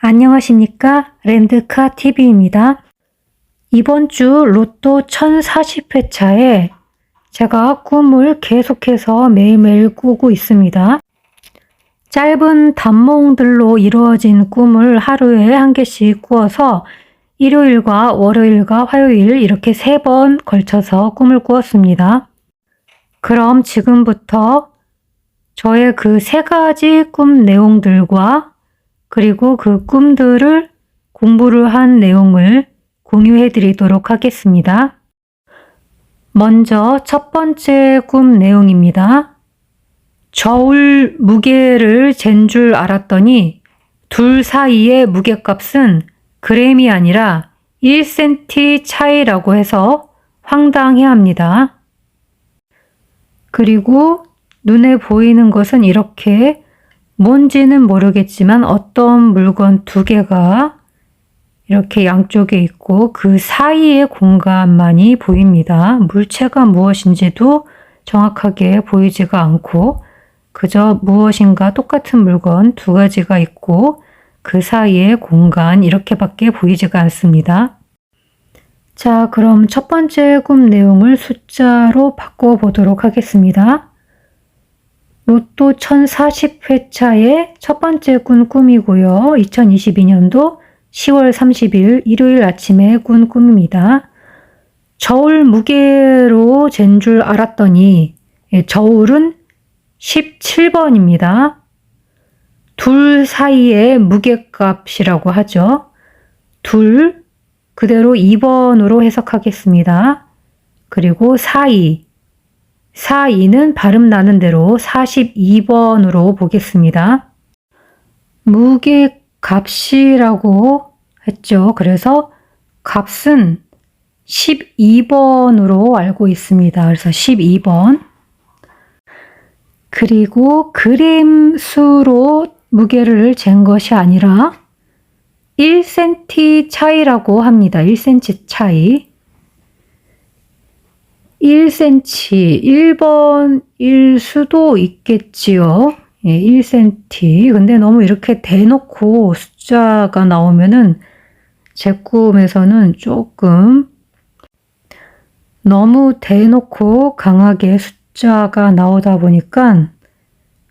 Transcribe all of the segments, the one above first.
안녕하십니까? 랜드카 TV입니다. 이번 주 로또 1040회차에 제가 꿈을 계속해서 매일매일 꾸고 있습니다. 짧은 단몽들로 이루어진 꿈을 하루에 한 개씩 꾸어서 일요일과 월요일과 화요일 이렇게 세 번 걸쳐서 꿈을 꾸었습니다. 그럼 지금부터 저의 그 세 가지 꿈 내용들과 그리고 그 꿈들을 공부를 한 내용을 공유해 드리도록 하겠습니다. 먼저 첫 번째 꿈 내용입니다. 저울 무게를 잰 줄 알았더니 둘 사이의 무게값은 그램이 아니라 1cm 차이라고 해서 황당해 합니다. 그리고 눈에 보이는 것은 이렇게 뭔지는 모르겠지만 어떤 물건 두 개가 이렇게 양쪽에 있고 그 사이의 공간만이 보입니다. 물체가 무엇인지도 정확하게 보이지가 않고 그저 무엇인가 똑같은 물건 두 가지가 있고 그 사이의 공간 이렇게밖에 보이지가 않습니다. 자, 그럼 첫 번째 꿈 내용을 숫자로 바꿔보도록 하겠습니다. 로또 1040회차의 첫 번째 꾼 꿈이고요. 2022년도 10월 30일 일요일 아침에 꾼 꿈입니다. 저울 무게로 잰 줄 알았더니 예, 저울은 17번입니다. 둘 사이의 무게값이라고 하죠. 둘 그대로 2번으로 해석하겠습니다. 그리고 사이 사이는 발음 나는 대로 42번으로 보겠습니다. 무게 값이라고 했죠. 그래서 값은 12번으로 알고 있습니다. 그래서 12번. 그리고 그램 수로 무게를 잰 것이 아니라 1cm 차이라고 합니다. 1cm 차이. 1cm, 1번일 수도 있겠지요. 예, 1cm. 근데 너무 이렇게 대놓고 숫자가 나오면은 제 꿈에서는 조금 너무 대놓고 강하게 숫자가 나오다 보니까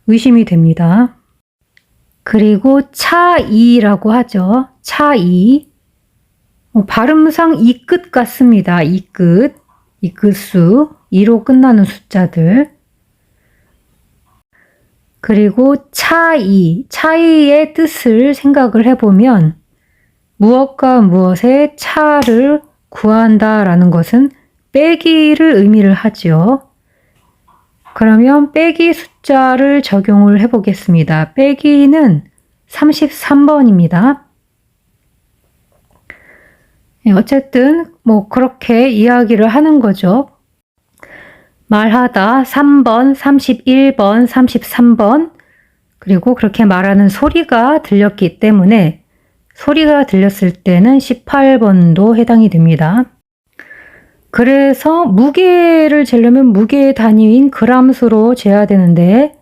의심이 됩니다. 그리고 차이라고 하죠. 차이. 어, 발음상 이 끝 같습니다. 이 끝. 이 끝수. 2로 끝나는 숫자들. 그리고 차이. 차이의 뜻을 생각을 해보면 무엇과 무엇의 차를 구한다 라는 것은 빼기를 의미를 하지요. 그러면 빼기 숫자를 적용을 해보겠습니다. 빼기는 33번입니다. 어쨌든 뭐 그렇게 이야기를 하는 거죠. 말하다 3번, 31번, 33번 그리고 그렇게 말하는 소리가 들렸기 때문에 소리가 들렸을 때는 18번도 해당이 됩니다. 그래서 무게를 재려면 무게의 단위인 그람수로 재야 되는데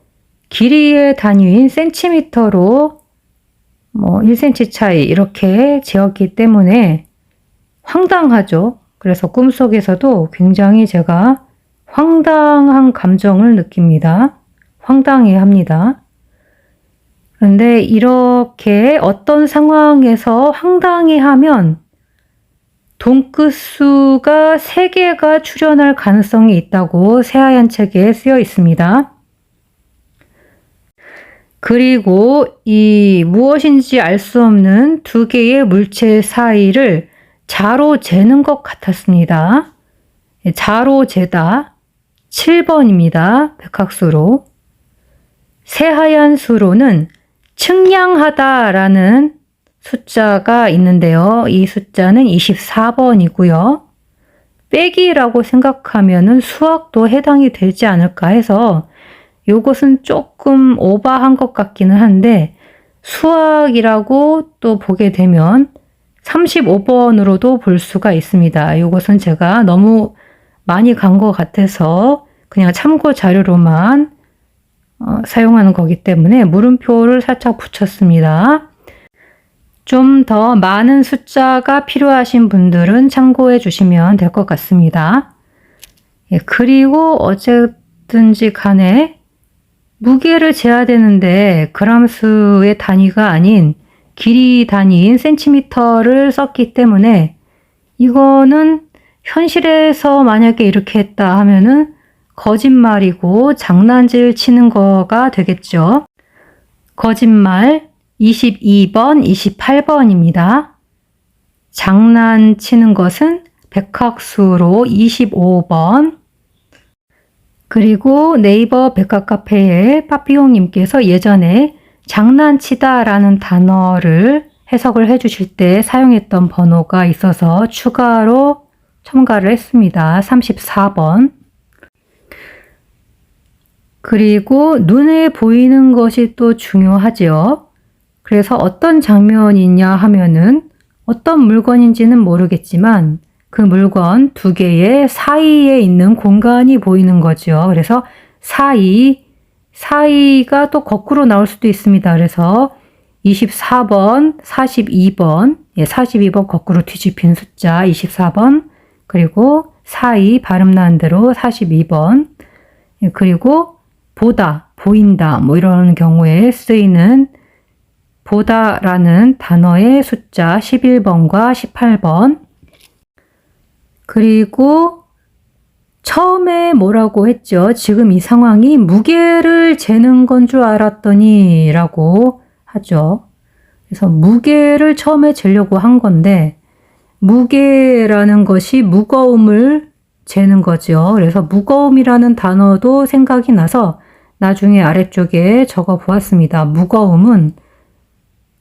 길이의 단위인 센티미터로 뭐 1cm 차이 이렇게 재었기 때문에 황당하죠. 그래서 꿈속에서도 굉장히 제가 황당한 감정을 느낍니다. 황당해 합니다. 그런데 이렇게 어떤 상황에서 황당해 하면 돈끝수가 3개가 출현할 가능성이 있다고 새하얀 책에 쓰여 있습니다. 그리고 이 무엇인지 알 수 없는 두 개의 물체 사이를 자로 재는 것 같았습니다. 자로 재다 7번입니다. 백학수로. 새하얀 수로는 측량하다라는 숫자가 있는데요. 이 숫자는 24번이고요. 빼기라고 생각하면은 수학도 해당이 되지 않을까 해서 이것은 조금 오버한 것 같기는 한데 수학이라고 또 보게 되면 35번으로도 볼 수가 있습니다. 이것은 제가 너무 많이 간 것 같아서 그냥 참고 자료로만 어, 사용하는 거기 때문에 물음표를 살짝 붙였습니다. 좀 더 많은 숫자가 필요하신 분들은 참고해 주시면 될 것 같습니다. 예, 그리고 어쨌든지 간에 무게를 재야 되는데 그람수의 단위가 아닌 길이 단위인 센티미터를 썼기 때문에 이거는 현실에서 만약에 이렇게 했다 하면은 거짓말이고 장난질 치는 거가 되겠죠. 거짓말 22번, 28번입니다. 장난치는 것은 백학수로 25번. 그리고 네이버 백학 카페에 빠삐용님께서 예전에 장난치다라는 단어를 해석을 해주실 때 사용했던 번호가 있어서 추가로 첨가를 했습니다. 34번. 그리고 눈에 보이는 것이 또 중요하죠. 그래서 어떤 장면이냐 하면은 어떤 물건인지는 모르겠지만 그 물건 두 개의 사이에 있는 공간이 보이는 거죠. 그래서 사이, 사이가 또 거꾸로 나올 수도 있습니다. 그래서 24번, 42번, 예, 42번 거꾸로 뒤집힌 숫자 24번, 그리고 사이 발음 나는 대로 42번, 예, 그리고 보다, 보인다, 뭐 이런 경우에 쓰이는 보다라는 단어의 숫자 11번과 18번. 그리고 처음에 뭐라고 했죠? 지금 이 상황이 무게를 재는 건 줄 알았더니 라고 하죠. 그래서 무게를 처음에 재려고 한 건데, 무게라는 것이 무거움을 재는 거죠. 그래서 무거움이라는 단어도 생각이 나서 나중에 아래쪽에 적어 보았습니다. 무거움은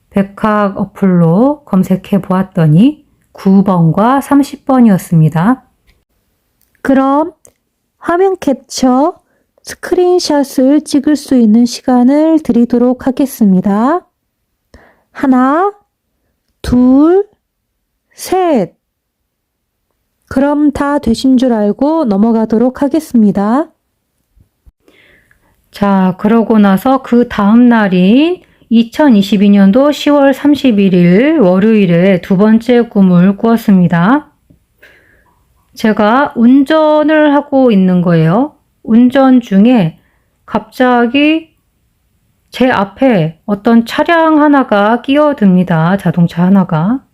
백학 어플로 검색해 보았더니 9번과 30번이었습니다. 그럼 화면 캡처 스크린샷을 찍을 수 있는 시간을 드리도록 하겠습니다. 하나, 둘, 셋. 그럼 다 되신 줄 알고 넘어가도록 하겠습니다. 자, 그러고 나서 그 다음 날인 2022년도 10월 31일 월요일에 두 번째 꿈을 꾸었습니다. 제가 운전을 하고 있는 거예요. 운전 중에 갑자기 제 앞에 어떤 차량 하나가 끼어듭니다. 자동차 하나가.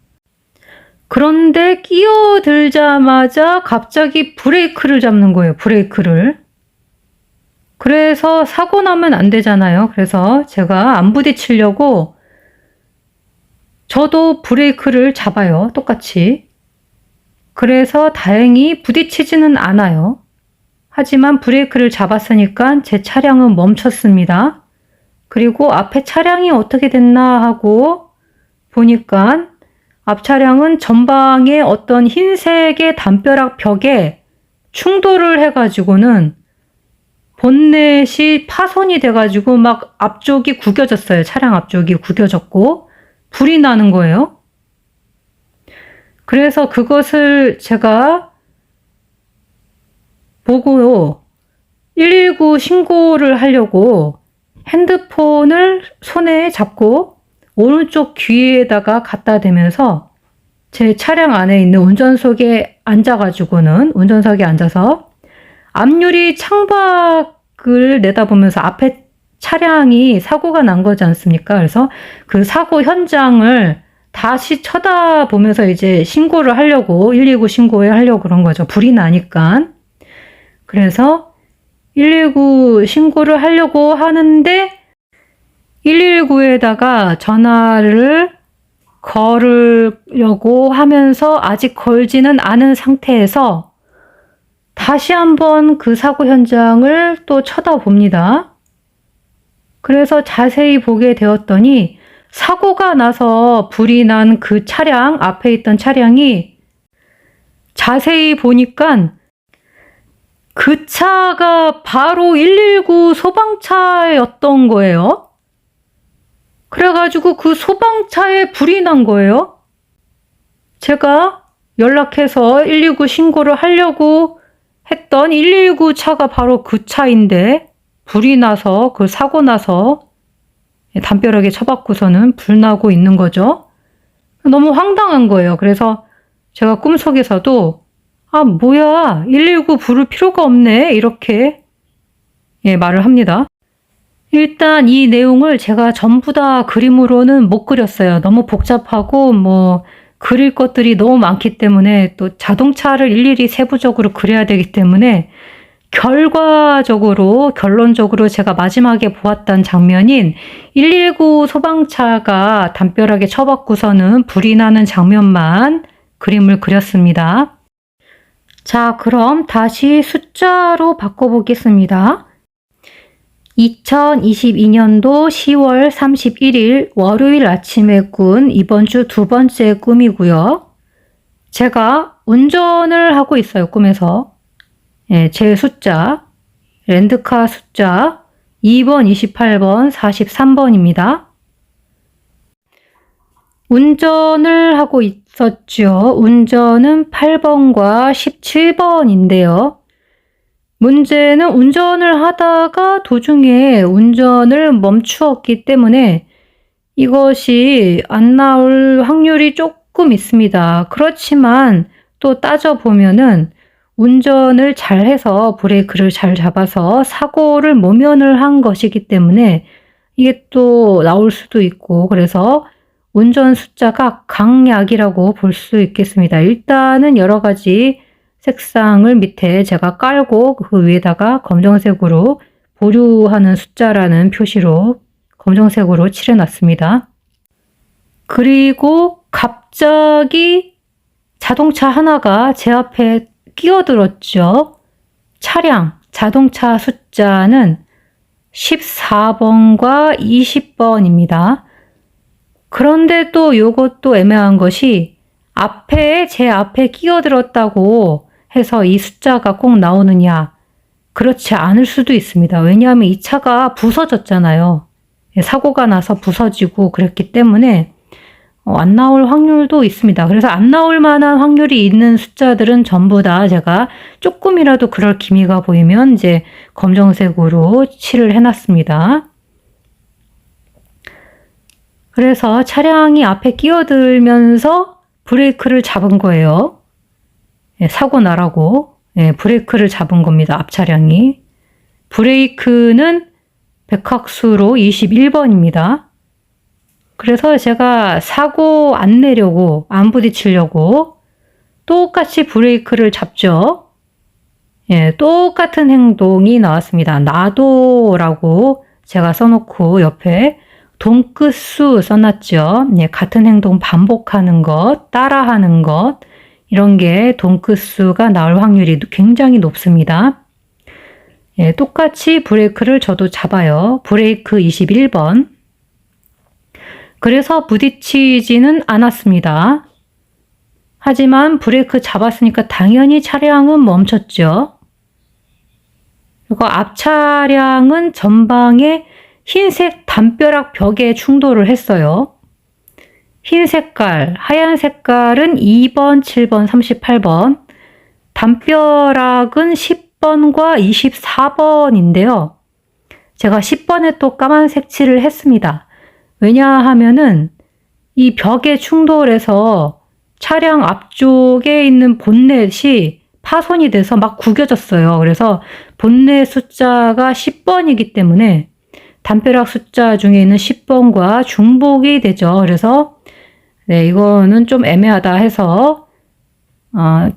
그런데 끼어들자마자 갑자기 브레이크를 잡는 거예요. 브레이크를. 그래서 사고 나면 안 되잖아요. 그래서 제가 안 부딪히려고 저도 브레이크를 잡아요. 똑같이. 그래서 다행히 부딪히지는 않아요. 하지만 브레이크를 잡았으니까 제 차량은 멈췄습니다. 그리고 앞에 차량이 어떻게 됐나 하고 보니까 앞 차량은 전방에 어떤 흰색의 담벼락 벽에 충돌을 해가지고는 본넷이 파손이 돼가지고 막 앞쪽이 구겨졌어요. 차량 앞쪽이 구겨졌고 불이 나는 거예요. 그래서 그것을 제가 보고 119 신고를 하려고 핸드폰을 손에 잡고 오른쪽 귀에다가 갖다 대면서 제 차량 안에 있는 운전석에 앉아가지고는 운전석에 앉아서 앞유리 창밖을 내다보면서 앞에 차량이 사고가 난 거지 않습니까? 그래서 그 사고 현장을 다시 쳐다보면서 이제 신고를 하려고 119 신고에 하려고 그런 거죠. 불이 나니까. 그래서 119 신고를 하려고 하는데 119에다가 전화를 걸으려고 하면서 아직 걸지는 않은 상태에서 다시 한번 그 사고 현장을 또 쳐다봅니다. 그래서 자세히 보게 되었더니 사고가 나서 불이 난 그 차량, 앞에 있던 차량이 자세히 보니까 그 차가 바로 119 소방차였던 거예요. 그래가지고 그 소방차에 불이 난 거예요. 제가 연락해서 119 신고를 하려고 했던 119 차가 바로 그 차인데 불이 나서 그 사고 나서 담벼락에 쳐박고서는 불 나고 있는 거죠. 너무 황당한 거예요. 그래서 제가 꿈속에서도 아, 뭐야. 119 부를 필요가 없네. 이렇게 예, 말을 합니다. 일단 이 내용을 제가 전부 다 그림으로는 못 그렸어요. 너무 복잡하고 뭐 그릴 것들이 너무 많기 때문에 또 자동차를 일일이 세부적으로 그려야 되기 때문에 결과적으로 결론적으로 제가 마지막에 보았던 장면인 119 소방차가 담벼락에 처박고서는 불이 나는 장면만 그림을 그렸습니다. 자, 그럼 다시 숫자로 바꿔보겠습니다. 2022년도 10월 31일 월요일 아침에 꾼 이번 주 두 번째 꿈이고요. 제가 운전을 하고 있어요, 꿈에서. 예, 제 숫자, 렌드카 숫자 2번, 28번, 43번입니다. 운전을 하고 있었죠. 운전은 8번과 17번인데요. 문제는 운전을 하다가 도중에 운전을 멈추었기 때문에 이것이 안 나올 확률이 조금 있습니다. 그렇지만 또 따져보면은 운전을 잘 해서 브레이크를 잘 잡아서 사고를 모면을 한 것이기 때문에 이게 또 나올 수도 있고 그래서 운전 숫자가 강약이라고 볼 수 있겠습니다. 일단은 여러 가지 색상을 밑에 제가 깔고 그 위에다가 검정색으로 보류하는 숫자라는 표시로 검정색으로 칠해놨습니다. 그리고 갑자기 자동차 하나가 제 앞에 끼어들었죠. 차량, 자동차 숫자는 14번과 20번입니다. 그런데 또 요것도 애매한 것이 앞에 제 앞에 끼어들었다고 해서 이 숫자가 꼭 나오느냐? 그렇지 않을 수도 있습니다. 왜냐하면 이 차가 부서졌잖아요. 예, 사고가 나서 부서지고 그랬기 때문에 어, 안 나올 확률도 있습니다. 그래서 안 나올 만한 확률이 있는 숫자들은 전부 다 제가 조금이라도 그럴 기미가 보이면 이제 검정색으로 칠을 해놨습니다. 그래서 차량이 앞에 끼어들면서 브레이크를 잡은 거예요. 예, 사고 나라고 예, 브레이크를 잡은 겁니다. 앞 차량이. 브레이크는 백학수로 21번입니다. 그래서 제가 사고 안 내려고 안 부딪히려고 똑같이 브레이크를 잡죠. 예, 똑같은 행동이 나왔습니다. 나도라고 제가 써놓고 옆에 동끝수 써놨죠. 예, 같은 행동 반복하는 것, 따라하는 것, 이런 게 돈크수가 나올 확률이 굉장히 높습니다. 예, 똑같이 브레이크를 저도 잡아요. 브레이크 21번. 그래서 부딪히지는 않았습니다. 하지만 브레이크 잡았으니까 당연히 차량은 멈췄죠. 그리고 앞 차량은 전방에 흰색 담벼락 벽에 충돌을 했어요. 흰 색깔, 하얀 색깔은 2번, 7번, 38번, 담벼락은 10번과 24번인데요. 제가 10번에 또 까만색 칠을 했습니다. 왜냐하면은 이 벽에 충돌해서 차량 앞쪽에 있는 본넷이 파손이 돼서 막 구겨졌어요. 그래서 본넷 숫자가 10번이기 때문에 담벼락 숫자 중에 있는 10번과 중복이 되죠. 그래서 네, 이거는 좀 애매하다 해서 어,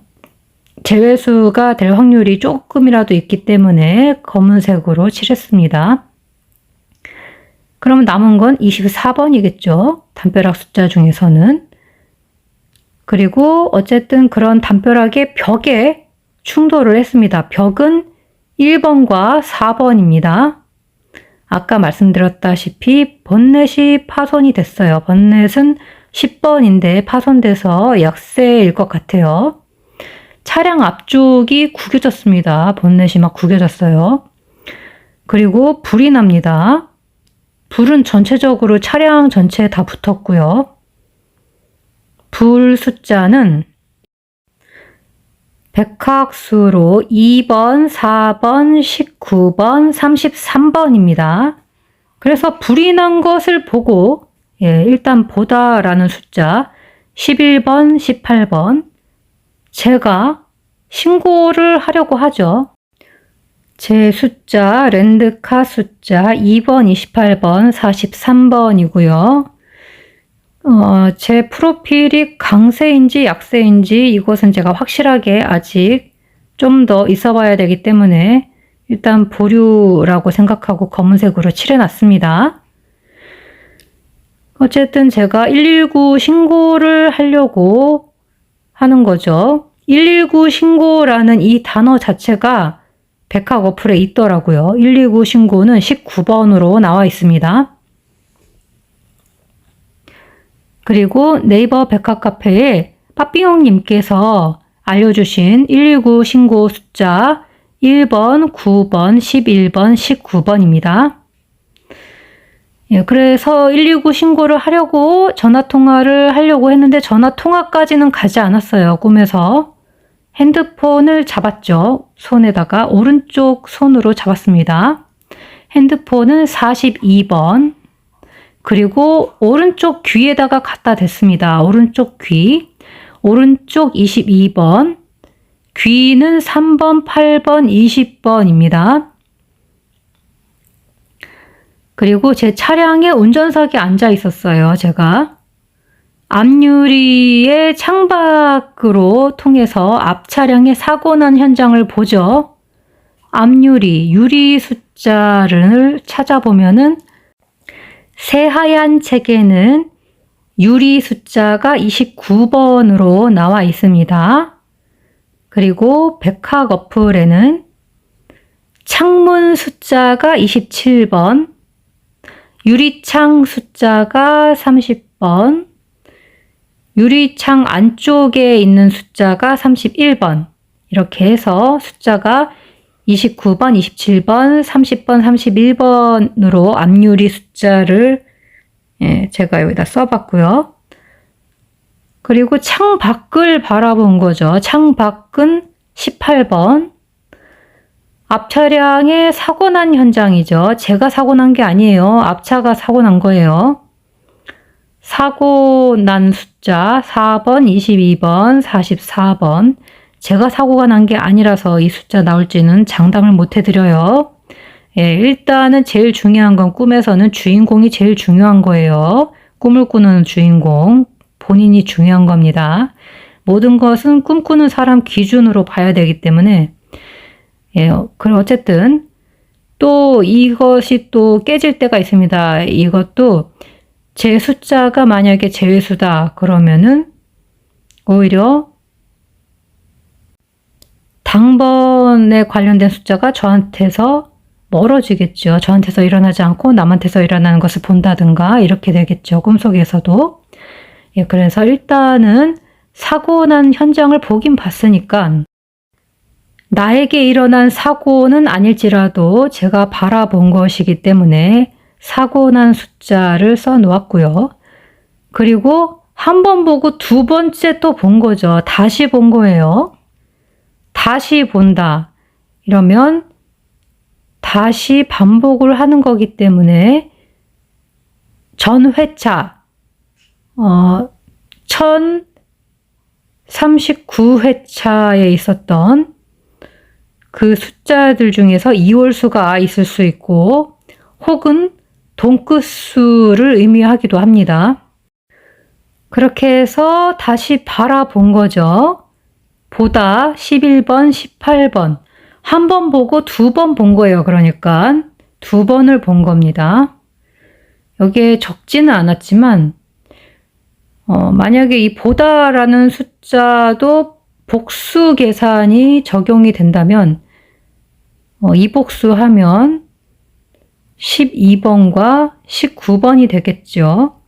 제외수가 될 확률이 조금이라도 있기 때문에 검은색으로 칠했습니다. 그럼 남은 건 24번이겠죠. 담벼락 숫자 중에서는. 그리고 어쨌든 그런 담벼락의 벽에 충돌을 했습니다. 벽은 1번과 4번입니다. 아까 말씀드렸다시피 번넷이 파손이 됐어요. 번넷은 10번인데 파손돼서 약세일 것 같아요. 차량 앞쪽이 구겨졌습니다. 본넷이 막 구겨졌어요. 그리고 불이 납니다. 불은 전체적으로 차량 전체에 다 붙었고요. 불 숫자는 백학수로 2번, 4번, 19번, 33번입니다. 그래서 불이 난 것을 보고 예, 일단 보다라는 숫자 11번, 18번. 제가 신고를 하려고 하죠. 제 숫자, 랜드카 숫자 2번, 28번, 43번이고요. 어, 제 프로필이 강세인지 약세인지 이것은 제가 확실하게 아직 좀 더 있어 봐야 되기 때문에 일단 보류라고 생각하고 검은색으로 칠해놨습니다. 어쨌든 제가 119 신고를 하려고 하는 거죠. 119 신고라는 이 단어 자체가 백학 어플에 있더라고요. 119 신고는 19번으로 나와 있습니다. 그리고 네이버 백학 카페에 빠삐용님께서 알려주신 119 신고 숫자 1번, 9번, 11번, 19번입니다. 예, 그래서 119 신고를 하려고 전화 통화를 하려고 했는데 전화 통화까지는 가지 않았어요. 꿈에서 핸드폰을 잡았죠. 손에다가 오른쪽 손으로 잡았습니다. 핸드폰은 42번 그리고 오른쪽 귀에다가 갖다 댔습니다. 오른쪽 귀 오른쪽 22번 귀는 3번, 8번, 20번입니다. 그리고 제 차량에 운전석에 앉아 있었어요, 제가. 앞유리의 창밖으로 통해서 앞 차량에 사고 난 현장을 보죠. 앞유리, 유리 숫자를 찾아보면은 새하얀 책에는 유리 숫자가 29번으로 나와 있습니다. 그리고 백학 어플에는 창문 숫자가 27번, 유리창 숫자가 30번, 유리창 안쪽에 있는 숫자가 31번, 이렇게 해서 숫자가 29번, 27번, 30번, 31번으로 앞유리 숫자를 예, 제가 여기다 써봤고요. 그리고 창 밖을 바라본 거죠. 창 밖은 18번. 앞 차량에 사고 난 현장이죠. 제가 사고 난 게 아니에요. 앞차가 사고 난 거예요. 사고 난 숫자 4번, 22번, 44번. 제가 사고가 난 게 아니라서 이 숫자 나올지는 장담을 못 해드려요. 예, 일단은 제일 중요한 건 꿈에서는 주인공이 제일 중요한 거예요. 꿈을 꾸는 주인공. 본인이 중요한 겁니다. 모든 것은 꿈꾸는 사람 기준으로 봐야 되기 때문에, 예, 그럼 어쨌든, 또 이것이 또 깨질 때가 있습니다. 이것도 제 숫자가 만약에 제외수다. 그러면은 오히려 당번에 관련된 숫자가 저한테서 멀어지겠죠. 저한테서 일어나지 않고 남한테서 일어나는 것을 본다든가 이렇게 되겠죠. 꿈속에서도. 예, 그래서 일단은 사고 난 현장을 보긴 봤으니까 나에게 일어난 사고는 아닐지라도 제가 바라본 것이기 때문에 사고 난 숫자를 써 놓았고요. 그리고 한 번 보고 두 번째 또 본 거죠. 다시 본 거예요. 다시 본다. 이러면 다시 반복을 하는 거기 때문에 전 회차, 어, 1039회차에 있었던 그 숫자들 중에서 2월수가 있을 수 있고, 혹은 동끝수를 의미하기도 합니다. 그렇게 해서 다시 바라본 거죠. 보다 11번, 18번. 한 번 보고 두 번 본 거예요. 그러니까 두 번을 본 겁니다. 여기에 적지는 않았지만, 어, 만약에 이 보다라는 숫자도 복수 계산이 적용이 된다면, 어, 이 복수하면 12번과 19번이 되겠죠.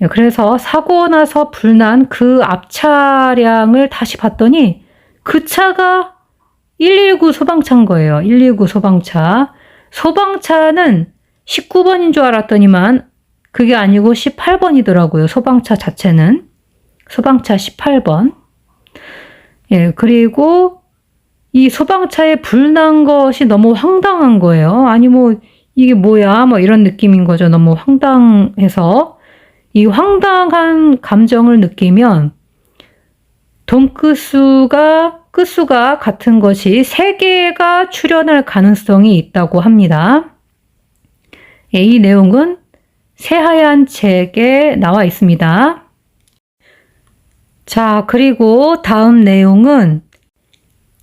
예, 그래서 사고 나서 불난 그 앞 차량을 다시 봤더니 그 차가 119 소방차인 거예요. 119 소방차. 소방차는 19번인 줄 알았더니만 그게 아니고 18번이더라고요. 소방차 자체는. 소방차 18번. 예, 그리고 이 소방차에 불 난 것이 너무 황당한 거예요. 아니, 뭐, 이게 뭐야? 뭐 이런 느낌인 거죠. 너무 황당해서. 이 황당한 감정을 느끼면 돈끝수가 끝수가 같은 것이 세 개가 출현할 가능성이 있다고 합니다. 예, 이 내용은 새하얀 책에 나와 있습니다. 자, 그리고 다음 내용은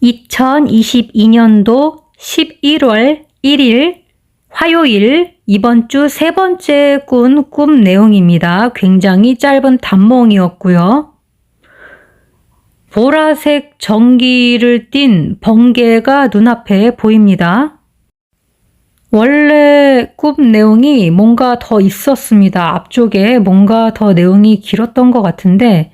2022년도 11월 1일 화요일 이번 주 세 번째 꾼 꿈 내용입니다. 굉장히 짧은 단몽이었고요. 보라색 전기를 띤 번개가 눈앞에 보입니다. 원래 꿈 내용이 뭔가 더 있었습니다. 앞쪽에 뭔가 더 내용이 길었던 것 같은데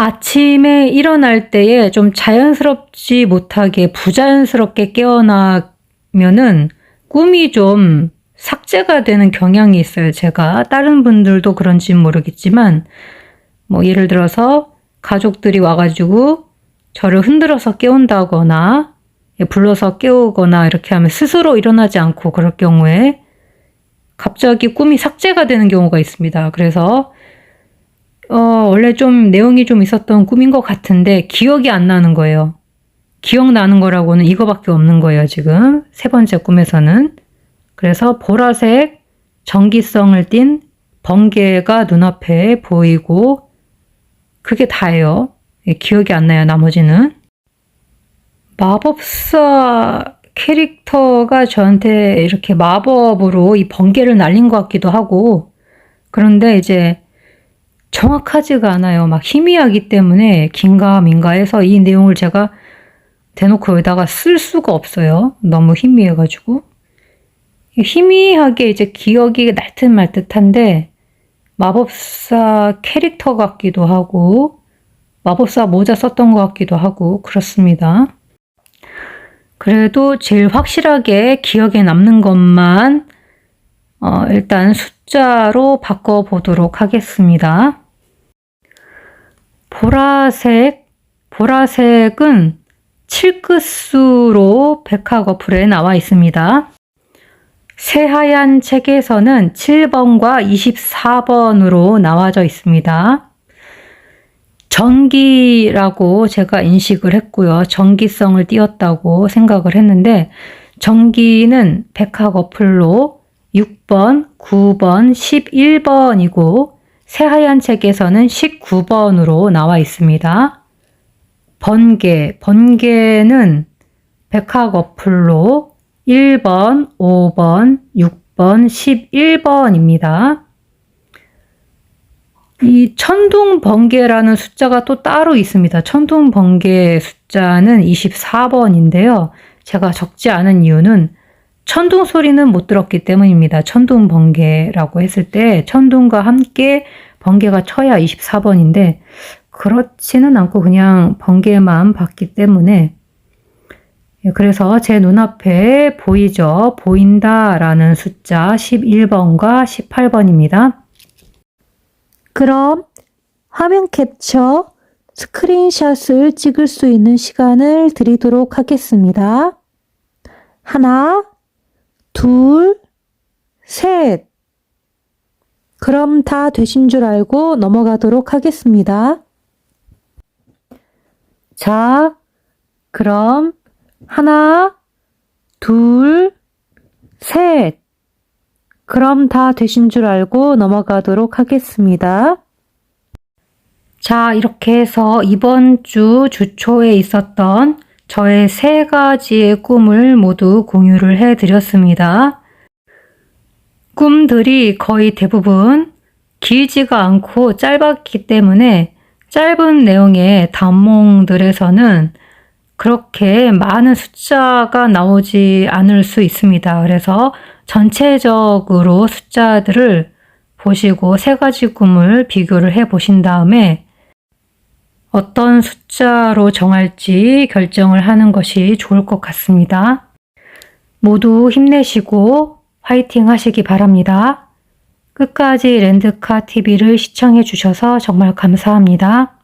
아침에 일어날 때에 좀 자연스럽지 못하게 부자연스럽게 깨어나면은 꿈이 좀 삭제가 되는 경향이 있어요. 제가 다른 분들도 그런지 모르겠지만 뭐 예를 들어서 가족들이 와가지고 저를 흔들어서 깨운다거나 예, 불러서 깨우거나 이렇게 하면 스스로 일어나지 않고 그럴 경우에 갑자기 꿈이 삭제가 되는 경우가 있습니다. 그래서 어, 원래 좀 내용이 좀 있었던 꿈인 것 같은데 기억이 안 나는 거예요. 기억나는 거라고는 이거밖에 없는 거예요, 지금. 세 번째 꿈에서는. 그래서 보라색 전기성을 띤 번개가 눈앞에 보이고 그게 다예요. 예, 기억이 안 나요, 나머지는. 마법사 캐릭터가 저한테 이렇게 마법으로 이 번개를 날린 것 같기도 하고, 그런데 이제 정확하지가 않아요. 막 희미하기 때문에 긴가민가 해서 이 내용을 제가 대놓고 여기다가 쓸 수가 없어요. 너무 희미해가지고. 희미하게 이제 기억이 날듯 말듯한데, 마법사 캐릭터 같기도 하고, 마법사 모자 썼던 것 같기도 하고, 그렇습니다. 그래도 제일 확실하게 기억에 남는 것만 어, 일단 숫자로 바꿔보도록 하겠습니다. 보라색, 보라색은 7끝수로 백화거풀에 나와 있습니다. 새하얀 책에서는 7번과 24번으로 나와져 있습니다. 전기라고 제가 인식을 했고요. 전기성을 띄었다고 생각을 했는데 전기는 백화거풀로 6번, 9번, 11번이고 새하얀 책에서는 19번으로 나와 있습니다. 번개, 번개는 백화거풀로 1번, 5번, 6번, 11번입니다. 이 천둥 번개라는 숫자가 또 따로 있습니다. 천둥 번개 숫자는 24번인데요. 제가 적지 않은 이유는 천둥 소리는 못 들었기 때문입니다. 천둥 번개라고 했을 때 천둥과 함께 번개가 쳐야 24번인데 그렇지는 않고 그냥 번개만 봤기 때문에 예, 그래서 제 눈앞에 보이죠? 보인다 라는 숫자 11번과 18번입니다. 그럼 화면 캡처 스크린샷을 찍을 수 있는 시간을 드리도록 하겠습니다. 하나, 둘, 셋. 그럼 다 되신 줄 알고 넘어가도록 하겠습니다. 자, 그럼 하나, 둘, 셋. 그럼 다 되신 줄 알고 넘어가도록 하겠습니다. 자, 이렇게 해서 이번 주 주초에 있었던 저의 세 가지의 꿈을 모두 공유를 해 드렸습니다. 꿈들이 거의 대부분 길지가 않고 짧았기 때문에 짧은 내용의 단몽들에서는 그렇게 많은 숫자가 나오지 않을 수 있습니다. 그래서 전체적으로 숫자들을 보시고 세 가지 꿈을 비교를 해 보신 다음에 어떤 숫자로 정할지 결정을 하는 것이 좋을 것 같습니다. 모두 힘내시고 화이팅 하시기 바랍니다. 끝까지 랜드카 TV를 시청해 주셔서 정말 감사합니다.